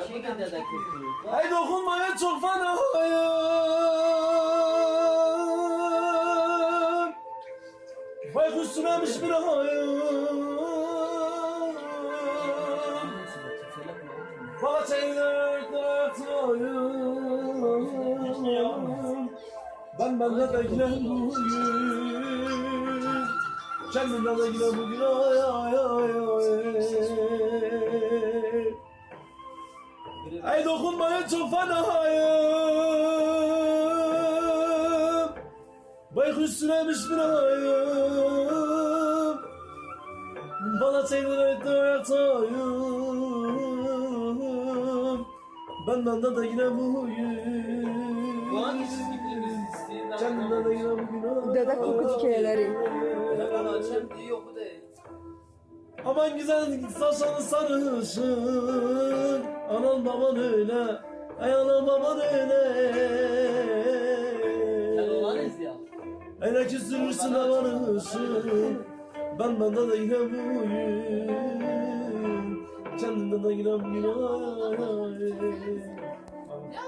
Şey de dede kızı. Ay dokunmaya çok fenayım Baykuş süremiş bir hayım Ben bende bekle bugün. Kendimden bekle bugün. Ay ay ay ay Ay dokunmaya çok fenayım Baykuş süremiş bir ayım Bana tekrar yatayım Benden de de yine bugün Bu dizisi? Kendimden de yine bugün Dede Korkut hikayeleri. Ben açayım diye oku de. Aman güzel saçını sarışın Anan baban öyle Ay anan baban öyle Sen olanız ya. Hele küstürürsün de barışın Ben bende de yine bugün Kendimde de yine ay.